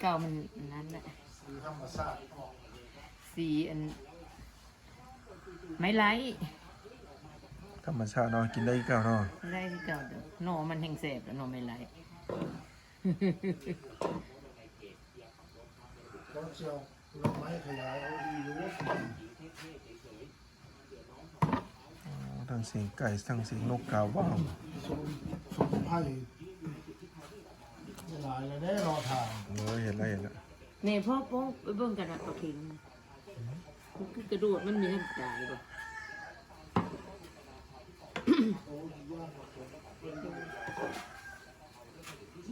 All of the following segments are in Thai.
เก่ามันนั้นแหละสีธรรมชาติสีอันไม่ไล่ธรรมชาติเนาะกินได้อีกเก่าเนาะไม่ไล่คือเก่าเด้อหนอมันแห้งแสบแล้วหนอไม่ไล่ก็เชียวผลไม้ขยายเอาดีรู้อ๋อทั้งเสียงไก่ทั้งเสียงนกกาว่าวสมสมไพ่ หลายแล้วได้รอทางเออเห็นแล้วเห็นแล้วนี่พ่อโป้งไปเบิ่งกันนะปลาเค็งมันคือกระโดดมันมีทั้งตายบ่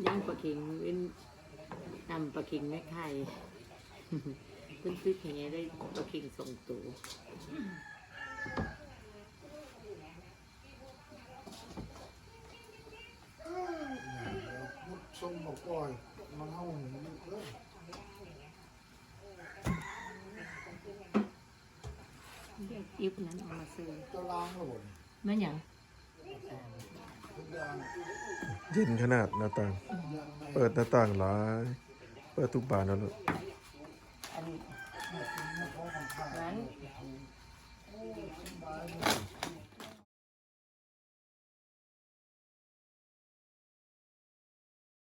ย่างปลาเค็งเป็นนำปลาเค็งไม่ไข่เพิ่นซื้อแค่ได้ปลาเค็งสองตัว มุดทรงบอกปล่อยมันเอาหนูเลยเด็กอิฟนั้นเอามาซื้อจะล้างระบบแม่นหยังทุกอย่างเย็นขนาดหน้าต่างยังไม่เปิดหน้าต่างหลายเปิดทุกบานแล้วลูกอันไม่พอของข้าวนั้